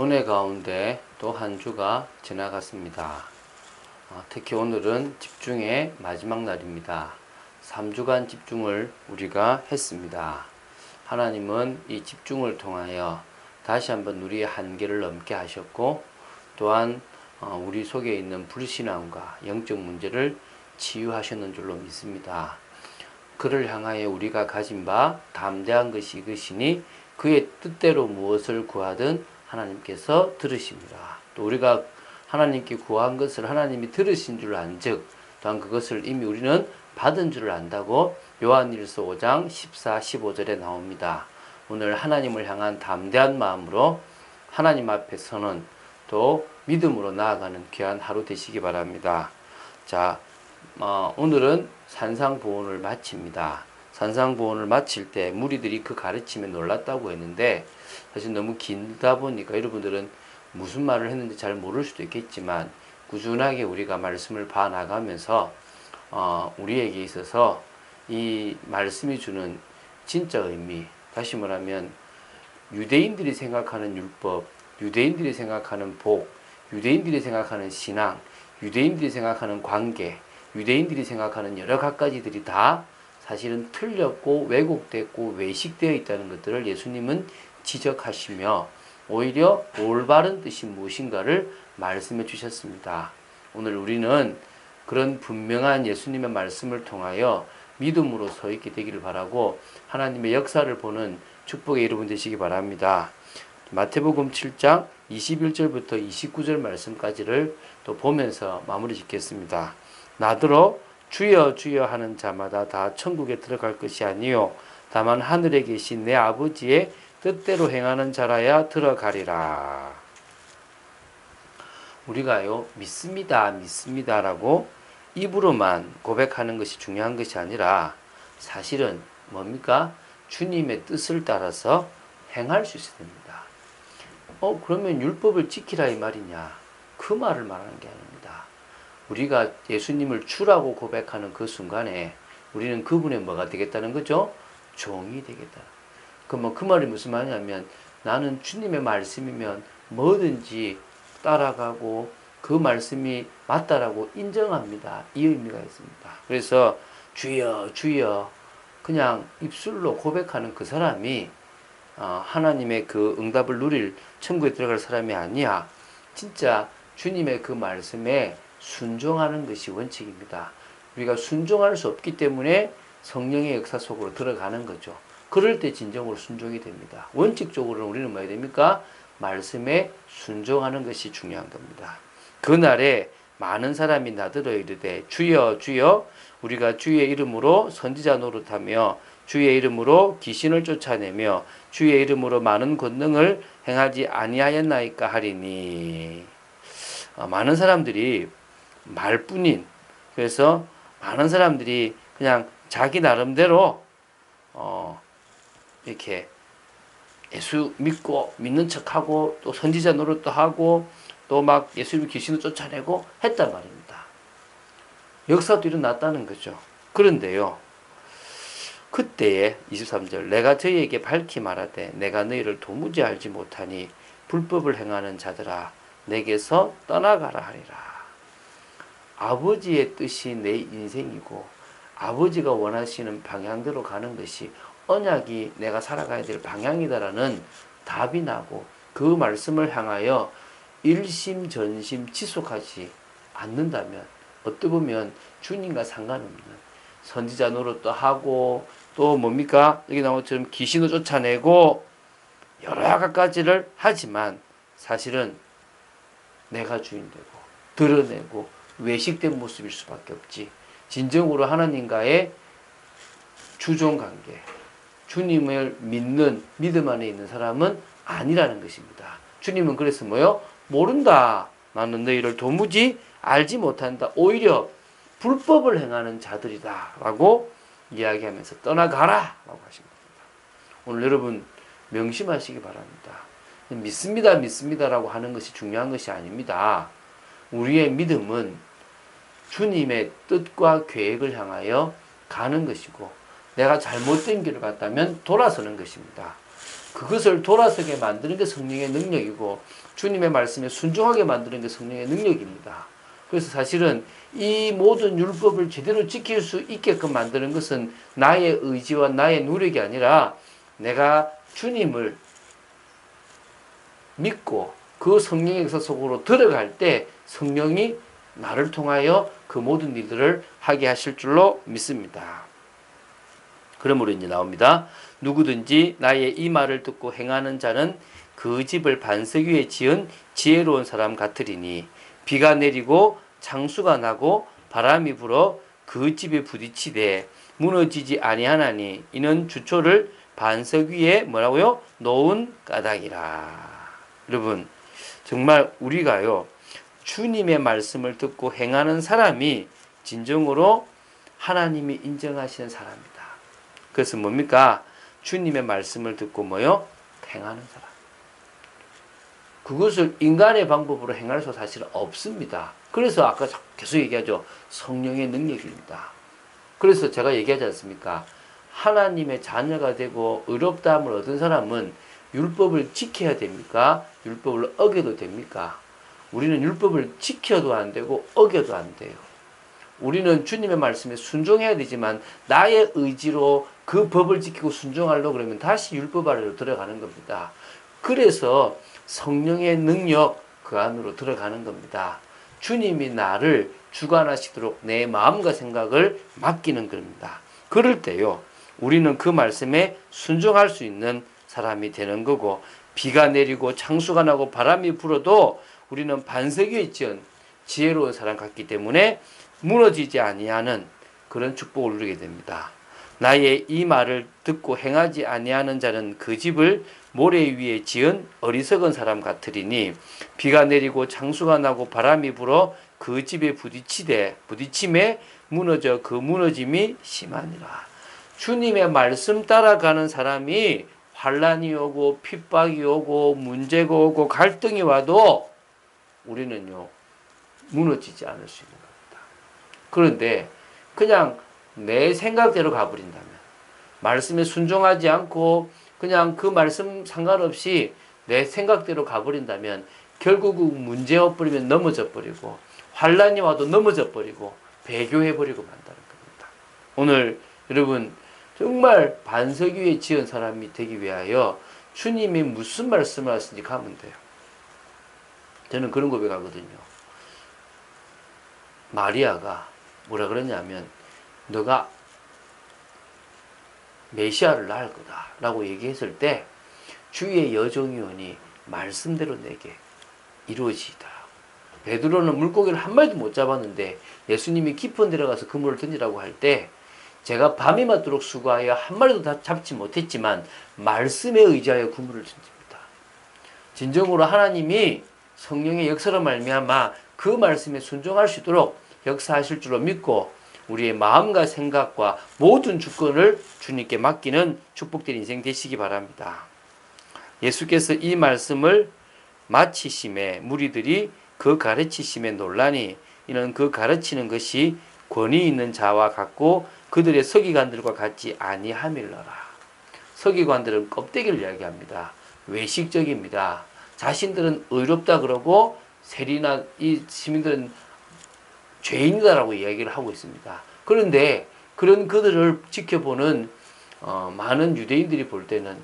은혜 가운데 또 한 주가 지나갔습니다. 어, 특히 오늘은 집중의 마지막 날입니다. 3주간 집중을 우리가 했습니다. 하나님은 이 집중을 통하여 다시 한번 우리의 한계를 넘게 하셨고 또한 어, 우리 속에 있는 불신앙과 영적 문제를 치유하셨는 줄로 믿습니다. 그를 향하여 우리가 가진 바 담대한 것이 이것이니 그의 뜻대로 무엇을 구하든 하나님께서 들으십니다. 또 우리가 하나님께 구한 것을 하나님이 들으신 줄 안즉 또한 그것을 이미 우리는 받은 줄 안다고 요한일서 5장 14, 15절에 나옵니다. 오늘 하나님을 향한 담대한 마음으로 하나님 앞에 서는 또 믿음으로 나아가는 귀한 하루 되시기 바랍니다. 자, 어, 오늘은 산상보훈을 마칩니다. 산상보훈을 마칠 때 무리들이 그 가르침에 놀랐다고 했는데 사실 너무 길다 보니까 여러분들은 무슨 말을 했는지 잘 모를 수도 있겠지만 꾸준하게 우리가 말씀을 봐 나가면서 어, 우리에게 있어서 이 말씀이 주는 진짜 의미. 다시 말하면 유대인들이 생각하는 율법, 유대인들이 생각하는 복, 유대인들이 생각하는 신앙, 유대인들이 생각하는 관계, 유대인들이 생각하는 여러 가지들이 다 사실은 틀렸고 왜곡됐고 외식되어 있다는 것들을 예수님은 지적하시며 오히려 올바른 뜻이 무엇인가를 말씀해 주셨습니다. 오늘 우리는 그런 분명한 예수님의 말씀을 통하여 믿음으로 서 있게 되기를 바라고 하나님의 역사를 보는 축복의 여러분 되시기 바랍니다. 마태복음 7장 21절부터 29절 말씀까지를 또 보면서 마무리 짓겠습니다. 나더러 주여 주여 하는 자마다 다 천국에 들어갈 것이 아니요 다만 하늘에 계신 내 아버지의 뜻대로 행하는 자라야 들어가리라. 우리가요 믿습니다 믿습니다라고 입으로만 고백하는 것이 중요한 것이 아니라 사실은 뭡니까 주님의 뜻을 따라서 행할 수 있어야 됩니다. 어 그러면 율법을 지키라 이 말이냐? 그 말을 말하는 게 아닙니다. 우리가 예수님을 주라고 고백하는 그 순간에 우리는 그분의 뭐가 되겠다는 거죠? 종이 되겠다. 그 뭐 그 말이 무슨 말이냐면 나는 주님의 말씀이면 뭐든지 따라가고 그 말씀이 맞다라고 인정합니다. 이 의미가 있습니다. 그래서 주여 주여 그냥 입술로 고백하는 그 사람이 어, 하나님의 그 응답을 누릴 천국에 들어갈 사람이 아니야. 진짜 주님의 그 말씀에 순종하는 것이 원칙입니다. 우리가 순종할 수 없기 때문에 성령의 역사 속으로 들어가는 거죠. 그럴 때 진정으로 순종이 됩니다. 원칙적으로는 우리는 뭐야 됩니까? 말씀에 순종하는 것이 중요한 겁니다. 그날에 많은 사람이 나더러 이르되 주여 주여 우리가 주의 이름으로 선지자 노릇하며 주의 이름으로 귀신을 쫓아내며 주의 이름으로 많은 권능을 행하지 아니하였나이까 하리니 어, 많은 사람들이 말뿐인 그래서 많은 사람들이 그냥 자기 나름대로 어 이렇게 예수 믿고 믿는 척하고 또 선지자 노릇도 하고 또 막 예수님 귀신을 쫓아내고 했단 말입니다. 역사도 일어났다는 거죠. 그런데요. 그때에 23절 내가 저희에게 밝히 말하되 내가 너희를 도무지 알지 못하니 불법을 행하는 자들아 내게서 떠나가라 하리라. 아버지의 뜻이 내 인생이고 아버지가 원하시는 방향대로 가는 것이 언약이 내가 살아가야 될 방향이다라는 답이 나고 그 말씀을 향하여 일심전심 지속하지 않는다면 어떻게 보면 주님과 상관없는 선지자 노릇도 하고 또 뭡니까? 여기 나온 것처럼 귀신을 쫓아내고 여러 가지를 하지만 사실은 내가 주인 되고 드러내고 외식된 모습일 수밖에 없지 진정으로 하나님과의 주종 관계 주님을 믿는 믿음 안에 있는 사람은 아니라는 것입니다. 주님은 그래서 뭐요? 모른다. 나는 너희를 도무지 알지 못한다. 오히려 불법을 행하는 자들이다. 라고 이야기하면서 떠나가라. 라고 하신 겁니다. 오늘 여러분 명심하시기 바랍니다. 믿습니다. 믿습니다라고 하는 것이 중요한 것이 아닙니다. 우리의 믿음은 주님의 뜻과 계획을 향하여 가는 것이고 내가 잘못된 길을 갔다면 돌아서는 것입니다. 그것을 돌아서게 만드는 게 성령의 능력이고 주님의 말씀에 순종하게 만드는 게 성령의 능력입니다. 그래서 사실은 이 모든 율법을 제대로 지킬 수 있게끔 만드는 것은 나의 의지와 나의 노력이 아니라 내가 주님을 믿고 그 성령의 역사 속으로 들어갈 때 성령이 나를 통하여 그 모든 일들을 하게 하실 줄로 믿습니다. 그러므로 이제 나옵니다. 누구든지 나의 이 말을 듣고 행하는 자는 그 집을 반석 위에 지은 지혜로운 사람 같으리니 비가 내리고 장수가 나고 바람이 불어 그 집에 부딪히되 무너지지 아니하나니 이는 주초를 반석 위에 뭐라고요? 놓은 까닭이라. 여러분 정말 우리가요 주님의 말씀을 듣고 행하는 사람이 진정으로 하나님이 인정하시는 사람이다. 그래서 뭡니까? 주님의 말씀을 듣고 뭐요? 행하는 사람. 그것을 인간의 방법으로 행할 수 사실은 없습니다. 그래서 아까 계속 얘기하죠. 성령의 능력입니다. 그래서 제가 얘기하지 않습니까? 하나님의 자녀가 되고 의롭다함을 얻은 사람은 율법을 지켜야 됩니까? 율법을 어겨도 됩니까? 우리는 율법을 지켜도 안 되고 어겨도 안 돼요. 우리는 주님의 말씀에 순종해야 되지만 나의 의지로 그 법을 지키고 순종하려고 그러면 다시 율법 아래로 들어가는 겁니다. 그래서 성령의 능력 그 안으로 들어가는 겁니다. 주님이 나를 주관하시도록 내 마음과 생각을 맡기는 겁니다. 그럴 때요, 우리는 그 말씀에 순종할 수 있는 사람이 되는 거고, 비가 내리고 창수가 나고 바람이 불어도 우리는 반석 위에 지은 지혜로운 사람 같기 때문에 무너지지 아니하는 그런 축복을 누리게 됩니다. 나의 이 말을 듣고 행하지 아니하는 자는 그 집을 모래 위에 지은 어리석은 사람 같으리니 비가 내리고 창수가 나고 바람이 불어 그 집에 부딪히되 부딪힘에 무너져 그 무너짐이 심하니라. 주님의 말씀 따라가는 사람이 환란이 오고 핍박이 오고 문제가 오고 갈등이 와도 우리는요 무너지지 않을 수 있는 겁니다. 그런데 그냥 내 생각대로 가버린다면 말씀에 순종하지 않고 그냥 그 말씀 상관없이 내 생각대로 가버린다면 결국 문제 없버리면 넘어져 버리고 환란이 와도 넘어져 버리고 배교해 버리고 만다는 겁니다. 오늘 여러분 정말 반석 위에 지은 사람이 되기 위하여 주님이 무슨 말씀을 하시는지 가면 돼요. 저는 그런 고백하거든요. 마리아가 뭐라 그러냐면 너가 메시아를 낳을 거다 라고 얘기했을 때 주의 여정위원이 말씀대로 내게 이루어지다. 베드로는 물고기를 한 마리도 못 잡았는데 예수님이 깊은 데 들어가서 그물을 던지라고 할 때 제가 밤이 맞도록 수고하여 한 마리도 다 잡지 못했지만 말씀에 의지하여 그물을 던집니다. 진정으로 하나님이 성령의 역사로 말미암아 그 말씀에 순종할 수 있도록 역사하실 줄로 믿고 우리의 마음과 생각과 모든 주권을 주님께 맡기는 축복된 인생 되시기 바랍니다. 예수께서 이 말씀을 마치심에 무리들이 그 가르치심에 논란이 이는 그 가르치는 것이 권위 있는 자와 같고 그들의 서기관들과 같지 아니함일러라. 서기관들은 껍데기를 이야기합니다. 외식적입니다. 자신들은 의롭다 그러고 세리나 이 시민들은 죄인이다라고 이야기를 하고 있습니다. 그런데 그런 그들을 지켜보는 어, 많은 유대인들이 볼 때는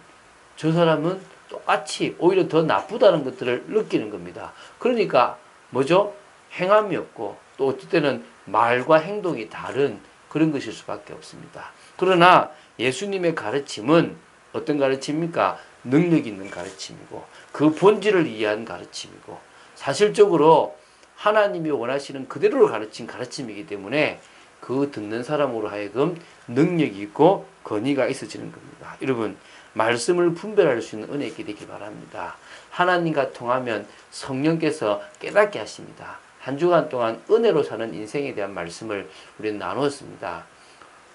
저 사람은 똑같이 오히려 더 나쁘다는 것들을 느끼는 겁니다. 그러니까 뭐죠? 행함이 없고 또 때는 말과 행동이 다른 그런 것일 수밖에 없습니다. 그러나 예수님의 가르침은 어떤 가르침입니까? 능력 있는 가르침이고 그 본질을 이해한 가르침이고 사실적으로 하나님이 원하시는 그대로를 가르친 가르침이기 때문에 그 듣는 사람으로 하여금 능력이 있고 권위가 있어지는 겁니다. 여러분 말씀을 분별할 수 있는 은혜 있게 되기 바랍니다. 하나님과 통하면 성령께서 깨닫게 하십니다. 한 주간 동안 은혜로 사는 인생에 대한 말씀을 우리는 나누었습니다.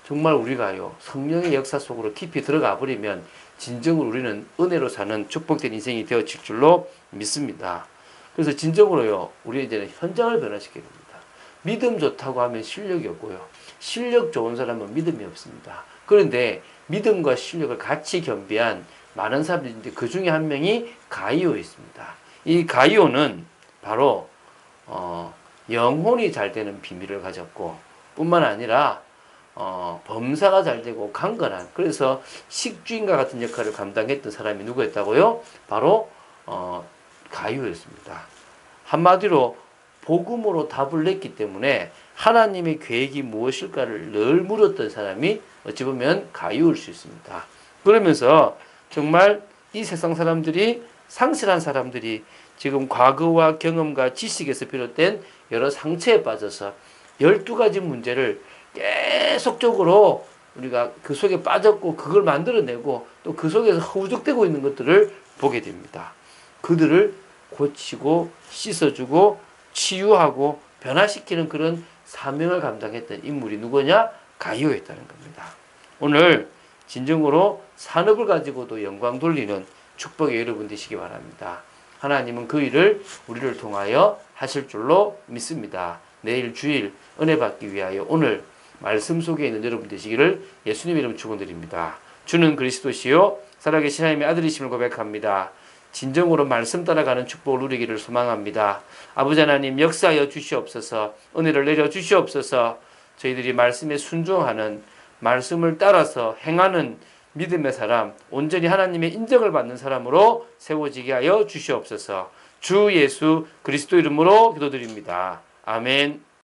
정말 우리가요 성령의 역사 속으로 깊이 들어가 버리면 진정으로 우리는 은혜로 사는 축복된 인생이 되어질 줄로 믿습니다. 그래서 진정으로요, 우리 이제는 현장을 변화시켜야 됩니다. 믿음 좋다고 하면 실력이 없고요. 실력 좋은 사람은 믿음이 없습니다. 그런데 믿음과 실력을 같이 겸비한 많은 사람들이 있는데 그 중에 한 명이 가이오였습니다. 이 가이오는 바로 어, 영혼이 잘 되는 비밀을 가졌고 뿐만 아니라 어, 범사가 잘 되고 강건한 그래서 식주인과 같은 역할을 감당했던 사람이 누구였다고요? 바로 어, 가이오였습니다. 한마디로 복음으로 답을 냈기 때문에 하나님의 계획이 무엇일까를 늘 물었던 사람이 어찌 보면 가이오일 수 있습니다. 그러면서 정말 이 세상 사람들이 상실한 사람들이 지금 과거와 경험과 지식에서 비롯된 여러 상처에 빠져서 12가지 문제를 계속적으로 우리가 그 속에 빠졌고 그걸 만들어내고 또 그 속에서 허우적대고 있는 것들을 보게 됩니다. 그들을 고치고 씻어주고 치유하고 변화시키는 그런 사명을 감당했던 인물이 누구냐? 가이오였다는 겁니다. 오늘 진정으로 산업을 가지고도 영광 돌리는 축복의 여러분 되시기 바랍니다. 하나님은 그 일을 우리를 통하여 하실 줄로 믿습니다. 내일 주일 은혜 받기 위하여 오늘 말씀 속에 있는 여러분 되시기를 예수님 이름 축원드립니다. 주는 그리스도시요 살아계신 하나님의 아들이심을 고백합니다. 진정으로 말씀 따라가는 축복을 누리기를 소망합니다. 아버지 하나님 역사하여 주시옵소서 은혜를 내려 주시옵소서 저희들이 말씀에 순종하는 말씀을 따라서 행하는 믿음의 사람, 온전히 하나님의 인정을 받는 사람으로 세워지게 하여 주시옵소서. 주 예수 그리스도 이름으로 기도드립니다. 아멘.